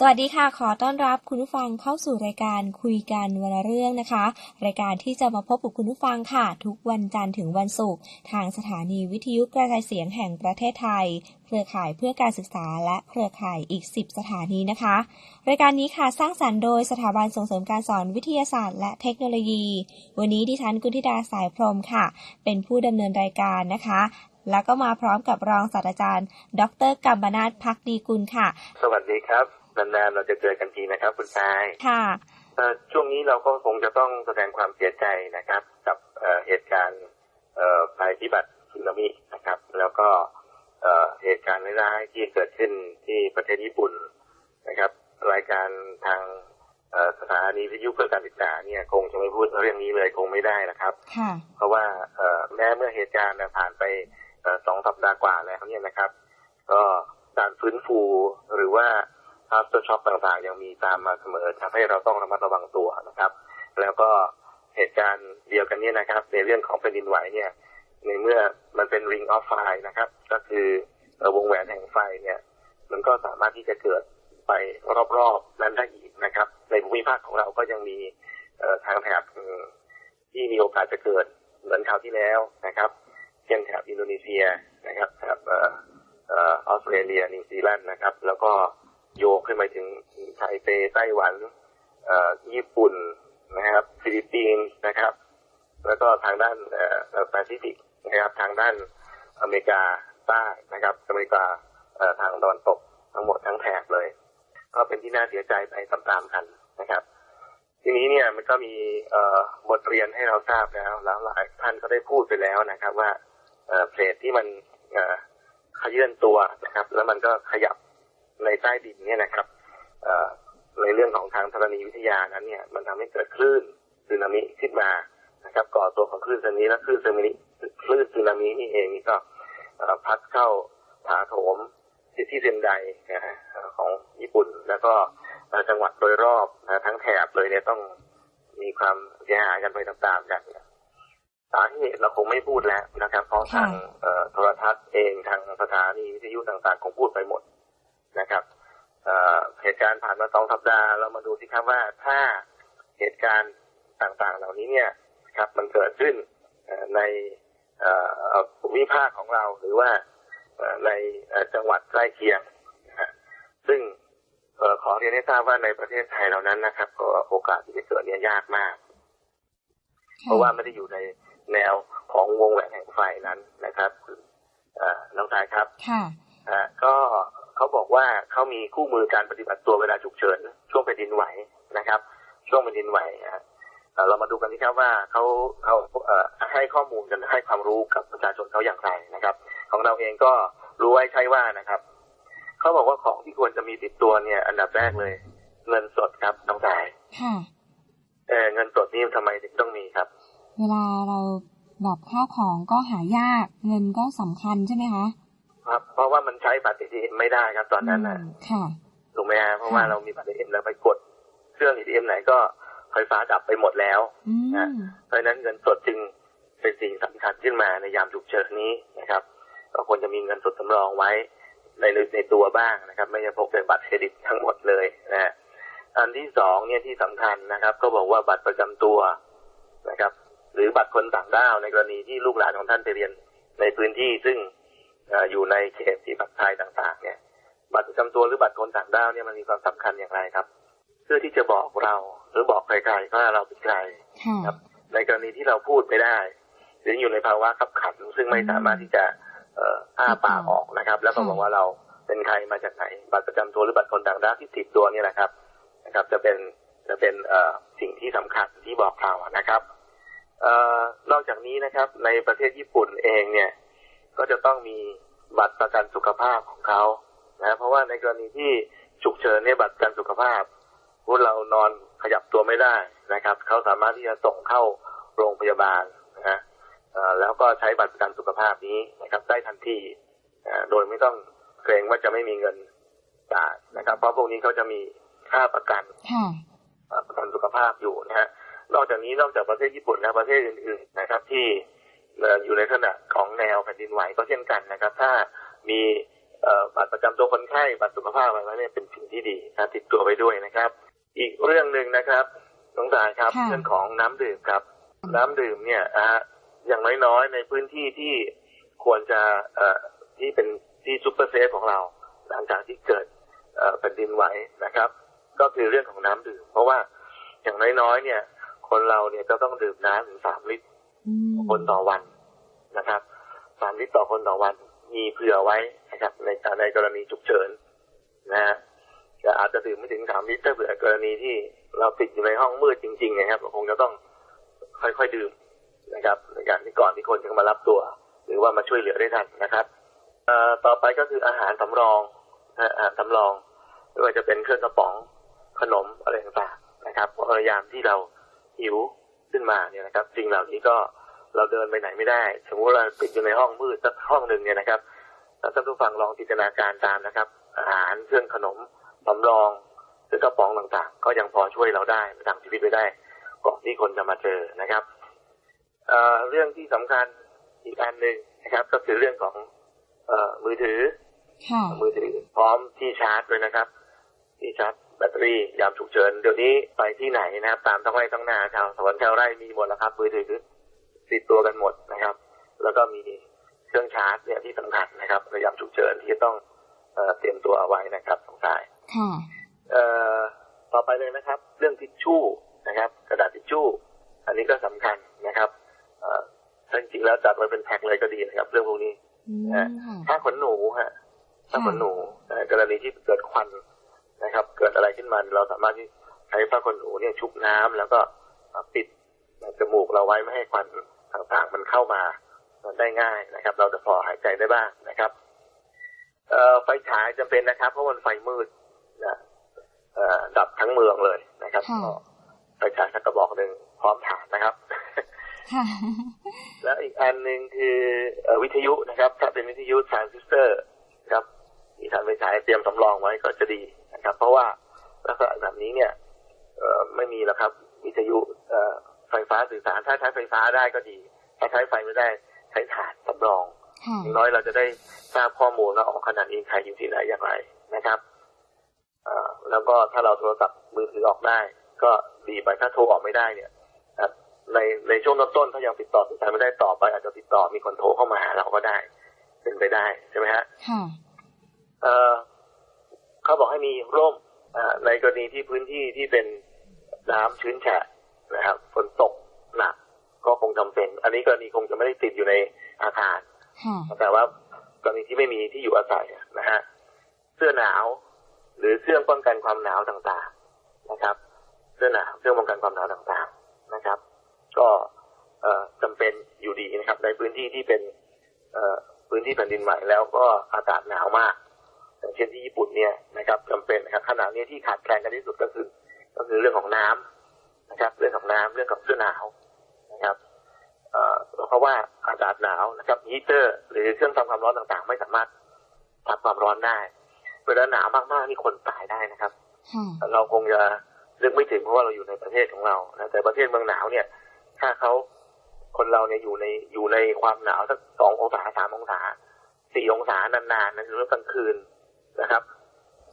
สวัสดีค่ะ ขอต้อนรับคุณผู้ฟังเข้าสู่รายการคุยกันวันละเรื่องนะคะ รายการที่จะมาพบกับคุณผู้ฟังค่ะ ทุกวันจันทร์ถึงวันศุกร์ทางสถานีวิทยุกระจายเสียงแห่งประเทศไทย เครือข่ายเพื่อการศึกษาและเครือข่ายอีก 10 สถานีนะคะ รายการนี้ค่ะสร้างสรรค์โดยสถาบันส่งเสริมการสอนวิทยาศาสตร์และเทคโนโลยี วันนี้ดิฉันกุณธิดาสายพรมค่ะ เป็นผู้ดำเนินรายการนะคะแล้วก็มาพร้อมกับรองศาสตราจารย์ ดรกัมบนาทพักดีกุลค่ะ สวัสดีครับ นานๆเราจะเจอกันทีนะครับ คุณชายค่ะเอ่อช่วงนี้เราก็คงจะต้องแสดงความเสียใจนะครับ กับเอ่อเหตุการณ์เอ่อภัยพิบัติสึนามินะครับ แล้วก็เอ่อเหตุการณ์ร้ายๆที่เกิดขึ้นที่ประเทศญี่ปุ่นนะครับ รายการทางเอ่อสถานีวิทยุเพื่อการศึกษาเนี่ยคงจะไม่พูดเรื่องนี้เลยคงไม่ได้นะครับค่ะเพราะว่าเอ่อแม้เมื่อเหตุการณ์เนี่ยผ่านไปเอ่อสองสัปดาห์กว่าแล้วเนี่ยนะครับ ก็การฟื้นฟูหรือว่า after shock ต่างๆ ยังมีตามมาเสมอทำให้เราต้องระมัดระวังตัวนะครับ แล้วก็เหตุการณ์เดียวกันนี่ยนะครับ ในเรื่องของแผ่นดินไหวเนี่ยในเมื่อมันเป็น ring of fire นะครับ ก็คือวงแหวนแห่งไฟเนี่ย มันก็สามารถที่จะเกิดไปรอบๆนั้นได้อีกนะครับ ในภูมิภาคของเราก็ยังมีทางแถบที่มีโอกาสจะเกิดเหมือนคราวที่แล้วนะครับเช่นแถบอินโดนีเซียนะครับแถบออสเตรเลียนิวซีแลนด์นะครับ แล้วก็ โยกขึ้นไปถึงไทเปไต้หวันญี่ปุ่นนะครับฟิลิปปินส์นะครับ แล้วก็ทางด้านเอ่อแปซิฟิกนะครับทางด้านอเมริกาใต้นะครับ อเมริกาทางตะวันตกทั้งหมดทั้งแถบเลย ก็เป็นที่น่าเสียใจไปตามๆกันนะครับ ทีนี้เนี่ยมันก็มีบทเรียนให้เราทราบแล้วแล้วหลายท่านก็ได้พูดไปแล้วนะครับ ว่าเพลทที่มันเขยื่นตัวนะครับ แล้วมันก็ขยับ ในใต้ดินเนี่ยนะครับเอ่อในเรื่องของทางธรณีวิทยานั้นเนี่ยมันทำให้เกิดคลื่นสึนามิขึ้นมานะครับ ก่อตัวของคลื่นสึนามิและคลื่นสึนามิคลื่นสึนามินี่เองนี่ก็เอ่อพัดเข้าถาโถมที่ที่เซนไดนะฮะของญี่ปุ่น แล้วก็เอ่อจังหวัดโดยรอบนะทั้งแถบเลยเนี่ยต้องมีความเสียหายกันไปตามๆกันสาเหตุเราคงไม่พูดแล้วนะครับ เพราะทางเอ่อโทรทัศน์เองทางสถานีวิทยุต่างๆคงพูดไปหมด นะครับเอ่อเหตุการณ์ผ่านมาสองสัปดาห์เรามาดูสิครับว่าถ้าเหตุการณ์ต่างๆ เหล่านี้เนี่ยครับมันเกิดขึ้นเอ่อในเอ่อภูมิภาคของเราหรือว่าเอ่อในเอ่อจังหวัดใกล้เคียงนะฮะซึ่งเอ่อขอเรียนให้ทราบว่าในประเทศไทยเรานั้นนะครับก็โอกาสที่จะเกิดเนี่ยยากมาก เพราะว่าไม่ได้อยู่ในแนวของวงแหวนแห่งไฟนั้นนะครับเอ่อน้องชายครับค่ะอ่าก็ เขาบอกว่าเขามีคู่มือการปฏิบัติตัวเวลาฉุกเฉินช่วงแผ่นดินไหวนะครับ ช่วงแผ่นดินไหวอะเอ่อเรามาดูกันที่ครับว่าเขาเขาเอ่อให้ข้อมูลกันให้ความรู้กับประชาชนเขาอย่างไรนะครับ ของเราเองก็รู้ไว้ใช่ว่านะครับเขาบอกว่าของที่ควรจะมีติดตัวเนี่ย อันดับแรกเลย เงินสดครับน้องชายค่ะเออเงินสดนี่ทำไมถึงต้องมีครับ เวลาเราแบบข้าวของก็หายากเงินก็สำคัญใช่ไหมคะ ครับ เพราะว่ามันใช้บัตรเอทีเอ็มไม่ได้ครับ ตอนนั้นนะอืมค่ะถูกไหมฮะเพราะว่าค่ะเรามีบัตรเอทีเอ็มเราไปกดเครื่องเอทีเอ็มไหนก็ไฟฟ้าดับไปหมดแล้วอืมนะเพราะฉะนั้นเงินสดจึงเป็นสิ่งสำคัญขึ้นมาในยามฉุกเฉินนี้นะครับเราควรจะมีเงินสดสำรองไว้ ในในตัวบ้างนะครับ ไม่ใช่พกเป็นบัตรเครดิตทั้งหมดเลยนะฮะอันที่สองเนี่ยที่สำคัญนะครับ ก็บอกว่าบัตรประจำตัวนะครับ หรือบัตรคนต่างด้าวในกรณีที่ลูกหลานของท่านไปเรียนในพื้นที่ซึ่งเอ่ออยู่ในเขตที่ปักไทยต่าง ๆ เนี่ย บัตรประจำตัวหรือบัตรคนต่างด้าวเนี่ยมันมีความสำคัญอย่างไรครับ เพื่อที่จะบอกเราหรือบอกใครๆว่าเราเป็นใครค่ะครับ ในกรณีที่เราพูดไม่ได้ หรืออยู่ในภาวะขับขัน ซึ่งไม่สามารถที่จะเอ่ออ้าปากออกนะครับ แล้วก็บอกว่าเราเป็นใครมาจากไหน บัตรประจำตัวหรือบัตรคนต่างด้าวที่ติดตัวเนี่ยนะครับนะครับ จะเป็นจะเป็นเอ่อสิ่งที่สำคัญที่บอกเรานะครับเอ่อนอกจากนี้นะครับ ในประเทศญี่ปุ่นเองเนี่ย ก็จะต้องมีบัตรประกันสุขภาพของเขานะเพราะว่าในกรณีที่ฉุกเฉินเนี่ยบัตรประกันสุขภาพพวกเรานอนขยับตัวไม่ได้นะครับเขาสามารถที่จะส่งเข้าโรงพยาบาลนะฮะเอ่อแล้วก็ใช้บัตรประกันสุขภาพนี้นะครับ ได้ทันทีอ่าโดยไม่ต้องเกรงว่าจะไม่มีเงินจ่ายนะครับ เพราะพวกนี้เขาจะมีค่าประกันค่ะเอ่อประกันสุขภาพอยู่นะฮะนอกจากนี้นอกจากประเทศญี่ปุ่นแล้วประเทศอื่นๆนะครับที่เอ่ออยู่ในขณะของแนวแผ่นดินไหวก็เช่นกันนะครับ ถ้ามีเอ่อบัตรประจำตัวคนไข้บัตรสุขภาพอะไรเนี่ยเป็นสิ่งที่ดีนะติดตัวไปด้วยนะครับ อีกเรื่องหนึ่งนะครับน้องสายครับค่ะเรื่องของน้ำดื่มครับ น้ำดื่มเนี่ยอะอย่างน้อยๆในพื้นที่ที่ควรจะเอ่อที่เป็นที่ซูเปอร์เซฟของเรา หลังจากที่เกิดเอ่อแผ่นดินไหวนะครับ ก็คือเรื่องของน้ำดื่ม เพราะว่าอย่างน้อยๆเนี่ย คนเราเนี่ยจะต้องดื่มน้ำถึงสามลิตรอืม คนต่อวันนะครับสามลิตรต่อคนต่อวันมีเผื่อไว้นะครับ ในในกรณีฉุกเฉินนะฮะจะอาจจะดื่มไม่ถึงสามลิตรถ้าเผื่อกรณีที่เราติดอยู่ในห้องมืดจริงๆนะครับเราคงจะต้องค่อยๆดื่มนะครับในการที่ก่อนที่คนจะมารับตัว หรือว่ามาช่วยเหลือได้ทันนะครับเอ่อต่อไปก็คืออาหารสำรองอาหารสำรองไม่ว่าจะเป็นเครื่องกระป๋องขนมอะไรต่างๆนะครับพยายามที่เราหิว ขึ้นมาเนี่ยนะครับสิ่งเหล่านี้ก็เราเดินไปไหนไม่ได้ สมมติว่าเราติดอยู่ในห้องมืดสักห้องหนึ่งเนี่ยนะครับแล้วท่านผู้ฟังลองจินตนาการตามนะครับ อาหารเครื่องขนมสำรองเครื่องกระป๋องต่างๆ ก็ยังพอช่วยเราได้ประทังชีวิตไว้ได้ก่อนที่คนจะมาเจอนะครับเอ่อเรื่องที่สำคัญอีกอันหนึ่งนะครับ ก็คือเรื่องของเอ่อมือถือค่ะมือถือพร้อมที่ชาร์จด้วยนะครับ ที่ชาร์จ แบตเตอรี่ยามฉุกเฉินเดี๋ยวนี้ไปที่ไหนนะครับ ตามท้องไร่ท้องนาชาวสวนชาวไร่มีหมดแล้วครับมือถือติดตัวกันหมดนะครับ แล้วก็มีเครื่องชาร์จเนี่ยที่สำคัญนะครับในยามฉุกเฉินที่จะต้องเอ่อเตรียมตัวเอาไว้นะครับสงสายค่ะเอ่อต่อไปเลยนะครับ เรื่องทิชชู่นะครับ กระดาษทิชชู่ อันนี้ก็สำคัญนะครับเอ่อถ้าจริงๆแล้วจัดไว้เป็นแพ็คเลยก็ดีนะครับ เรื่องพวกนี้อืมอ่าค่ะผ้าขนหนูฮะผ้าขนหนูเอ่อกรณีที่เกิดควัน นะครับ เกิดอะไรขึ้นมาเราสามารถที่ใช้ผ้าขนหนูเนี่ยชุบน้ำแล้วก็ปิดจมูกเราไว้ไม่ให้ควันต่างๆ มันเข้ามาได้ง่ายนะครับ เราจะพอหายใจได้บ้างนะครับเอ่อไฟฉายจำเป็นนะครับ เพราะมันไฟมืดนะเอ่อดับทั้งเมืองเลยนะครับค่ะก็ไฟฉายสักกระบอกหนึ่งพร้อมถ่านนะครับค่ะแล้วอีกอันหนึ่งคือเอ่อวิทยุนะครับ ถ้าเป็นวิทยุทรานซิสเตอร์นะครับมีทานไฟฉายเตรียมสำรองไว้ก็จะดี นะครับ เพราะว่าลักษณะแบบนี้เนี่ยเอ่อไม่มีแล้วครับ วิทยุเอ่อไฟฟ้าสื่อสารถ้าใช้ไฟฟ้าได้ก็ดี ถ้าใช้ไฟไม่ได้ใช้ถ่านสำรองค่ะอย่างน้อยเราจะได้ทราบข้อมูลว่าออกขนาดนี้ใครอยู่ที่ไหนอย่างไรนะครับเอ่อแล้วก็ถ้าเราโทรศัพท์มือถือออกได้ ก็ดีไปถ้าโทรออกไม่ได้เนี่ยเอ่อในในช่วงต้นๆถ้ายังติดต่อสื่อสารไม่ได้ต่อไป อาจจะติดต่อมีคนโทรเข้ามาหาเราก็ได้เป็นไปได้ใช่ไหมฮะค่ะเอ่อ เขาบอกให้มีร่มอ่าในกรณีที่พื้นที่ที่เป็นน้ำชื้นแฉะนะครับฝนตกหนักก็คงจำเป็น อันนี้กรณีคงจะไม่ได้ติดอยู่ในอาคารค่ะแต่ว่ากรณีที่ไม่มีที่อยู่อาศัยนะฮะเสื้อหนาว หรือเครื่องป้องกันความหนาวต่างๆนะครับ เสื้อหนาวเครื่องป้องกันความหนาวต่างๆนะครับ ก็เอ่อจำเป็นอยู่ดีนะครับ ในพื้นที่ที่เป็นเอ่อพื้นที่แผ่นดินไหวแล้วก็อากาศหนาวมากอย่างเช่นที่ญี่ปุ่นเนี่ยนะครับจำเป็นนะครับขณะนี้ที่ขาดแคลนกันที่สุดก็คือ ก็คือเรื่องของน้ำนะครับ เรื่องของน้ำเรื่องของเสื้อหนาวนะครับเอ่อเพราะว่าอากาศหนาวนะครับฮีเตอร์ หรือเครื่องทำความร้อนต่างๆ ไม่สามารถทำความร้อนได้เวลาหนาวมากๆนี่คนตายได้นะครับค่ะเราคงจะนึกไม่ถึงเพราะว่าเราอยู่ในประเทศของเรานะแต่ประเทศเมืองหนาวเนี่ย ถ้าเขาคนเราเนี่ยอยู่ในอยู่ในความหนาวสักสององศาสามองศาสี่องศานานๆนะหรือกลางคืน นะครับ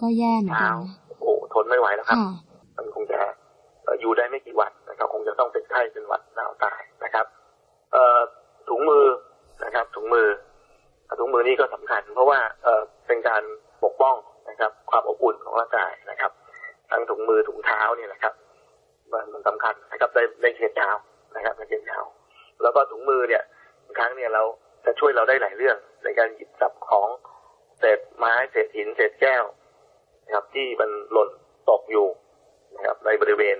ก็แย่เหมือนเช้ากันนะโอ้ทนไม่ไหวแล้วครับค่ะมันคงจะเอ่ออยู่ได้ไม่กี่วันนะครับ คงจะต้องเป็นไข้เป็นหวัดหนาวตายนะครับ เอ่อถุงมือนะครับถุงมือถุงมือนี่ก็สำคัญ เพราะว่าเอ่อเป็นการปกป้องนะครับ ความอบอุ่นของร่างกายนะครับทั้งถุงมือถุงเท้าเนี่ยนะครับมันมันสำคัญนะครับในในเขตยาวนะครับในเขตยาวแล้วก็ถุงมือเนี่ยบางครั้งเนี่ยเราจะช่วยเราได้หลายเรื่องในการหยิบจับของ เศษไม้เศษหินเศษแก้วนะครับที่มันหล่นตกอยู่นะครับในบริเวณ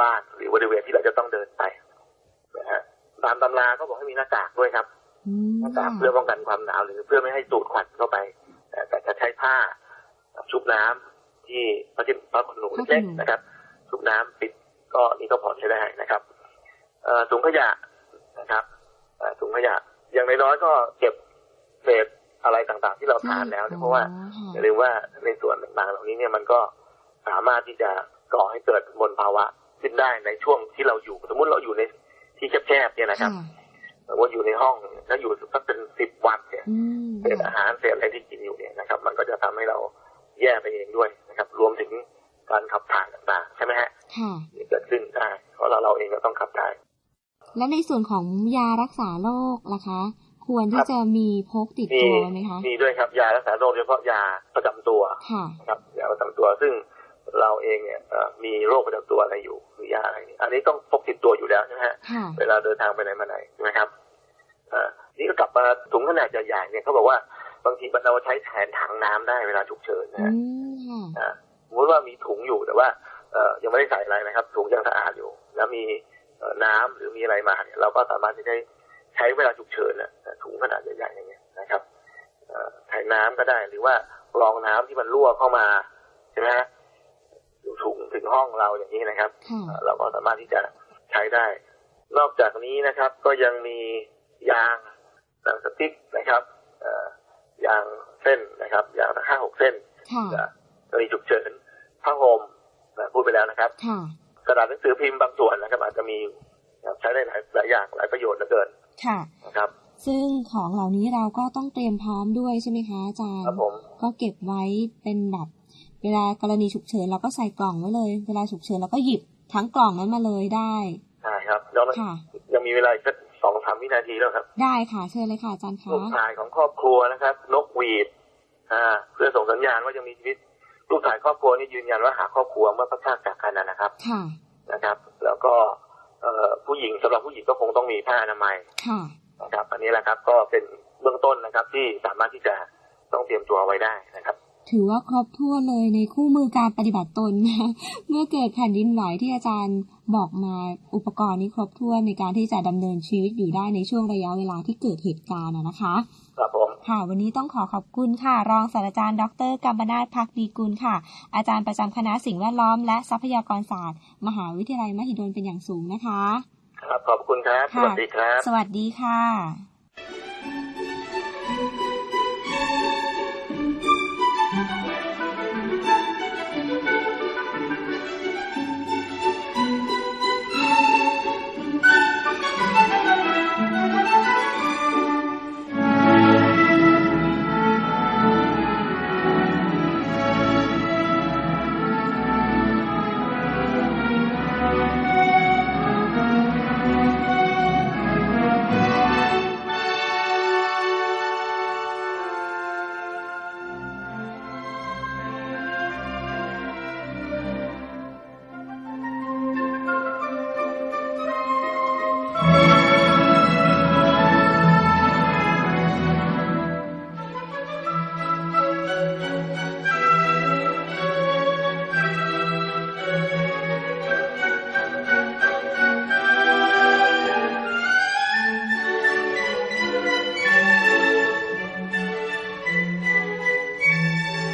บ้านหรือบริเวณที่เราจะต้องเดินไปนะฮะตามตำราก็บอกให้มีหน้ากากด้วยครับอืมหน้ากาค่ะกเพื่อป้องกันความหนาวหรือเพื่อไม่ให้สูดควันเข้าไป แต่แต่จะใช้ผ้าชุบน้ำที่พระที่พระขนหนูเล็กๆนะครับชุบน้ำปิดก็นี่ก็พอใช้ได้นะครับเอ่อถุงขยะนะครับเอ่อถุงขยะ อย่างน้อยๆก็เก็บเศษ อะไรต่างๆที่เราทานแล้วเนี่ยเพราะว่าอ๋อค่ะอย่าลืมว่าในส่วนต่างๆเหล่านี้เนี่ยมันก็สามารถที่จะก่อให้เกิดมลภาวะขึ้นได้ในช่วงที่เราอยู่สมมติเราอยู่ในที่แคบๆเนี่ยนะครับค่ะหรือว่าอยู่ในห้องถ้าอยู่สักเป็นสิบวันเนี่ยอืมเศษอาหารเศษอะไรที่กินอยู่เนี่ยนะครับ มันก็จะทำให้เราแย่ไปเองด้วยนะครับ รวมถึงการขับถ่ายต่างๆใช่ไหมฮะค่ะที่เกิดขึ้นได้เพราะเราเราเองก็ต้องขับถ่ายและในส่วนของยารักษาโรคล่ะคะ ควรคที่รับจะมีพกติดมีตัวไหมคะมีด้วยครับยารักษาโรคโดยเฉพาะยาประจำตัวค่ะนะครับยาประจำตัวซึ่งเราเองเนี่ยเอ่อมีโรคประจำตัวอะไรอยู่หรือยาอะไรเนี่ยอันนี้ต้องพกติดตัวอยู่แล้วใช่ไหมฮะค่ะเวลาเดินทางไปไหนมาไหนใช่ไหมครับเอ่อนี่ก็กลับมาถุงขนาดใหญ่ๆเนี่ยเขาบอกว่าบางทีมันเราใช้แทนถังน้ำได้เวลาฉุกเฉินนะอืฮะมค่ะอ่าสมมติว่ามีถุงอยู่แต่ว่าเอ่อยังไม่ได้ใส่อะไรนะครับ ถุงยังสะอาดอยู่ แล้วมีเอ่อน้ำหรือมีอะไรมาเนี่ยเราก็สามารถที่จะ ใช้เวลาฉุกเฉินน่ะถุงขนาดใหญ่ๆอย่างเงี้ยนะครับเอ่อใช้น้ำก็ได้หรือว่ารองน้ำที่มันรั่วเข้ามาใช่ไหมฮะอยู่ถุงถึงห้องเราอย่างนี้นะครับค่ะเอ่อเราก็สามารถที่จะใช้ได้ นอกจากนี้นะครับ ก็ยังมียางหนังสติ๊กนะครับเอ่อยางเส้นนะครับยางห้าหกเส้นค่ะจะกรณีฉุกเฉินผ้าห่มนะพูดไปแล้วนะครับค่ะกระดาษหนังสือพิมพ์บางส่วนนะครับ อาจจะมีนะครับใช้ได้หลายหลายอย่างหลายประโยชน์เหลือเกิน ค่ะนะครับ ซึ่งของเหล่านี้เราก็ต้องเตรียมพร้อมด้วยใช่ไหมคะอาจารย์ครับผมก็เก็บไว้เป็นแบบเวลากรณีฉุกเฉินเราก็ใส่กล่องไว้เลย เวลาฉุกเฉินเราก็หยิบทั้งกล่องนั้นมาเลยได้ใช่ครับแล้วค่ะ ยังมีเวลาอีกสักสองสามวินาทีแล้วครับได้ค่ะเชิญเลยค่ะอาจารย์กคะลุ่มถ่ายของครอบครัวนะครับ นกหวีดอ่าเพื่อส่งสัญญาณว่ายังมีชีวิตรูปถ่ายครอบครัวนี่ยืนยันว่าหาครอบครัวเมื่อพัดพรากจากกันนะนะครับ ค่ะนะครับ แล้วก็เอ่อ ผู้หญิงสำหรับผู้หญิงก็คงต้องมีผ้าอนามัยค่ะนะครับ อันนี้แหละครับก็เป็นเบื้องต้นนะครับ ที่สามารถที่จะต้องเตรียมตัวไว้ได้นะครับ ถือว่าครบถ้วนเลยในคู่มือการปฏิบัติตนนะเมื่อเกิดแผ่นดินไหวที่อาจารย์บอกมาอุปกรณ์นี้ครบถ้วนในการที่จะดำเนินชีวิตอยู่ได้ในช่วงระยะเวลาที่เกิดเหตุการณ์อะนะคะครับผมค่ะ วันนี้ต้องขอขอบคุณค่ะ รองศาสตราจารย์ดรกัมปนาทพักดีกุลค่ะ อาจารย์ประจำคณะสิ่งแวดล้อมและทรัพยากรศาสตร์ มหาวิทยาลัยมหิดลเป็นอย่างสูงนะคะ ครับขอบคุณครับสค่ะวัสดีครับ สวัสดีค่ะ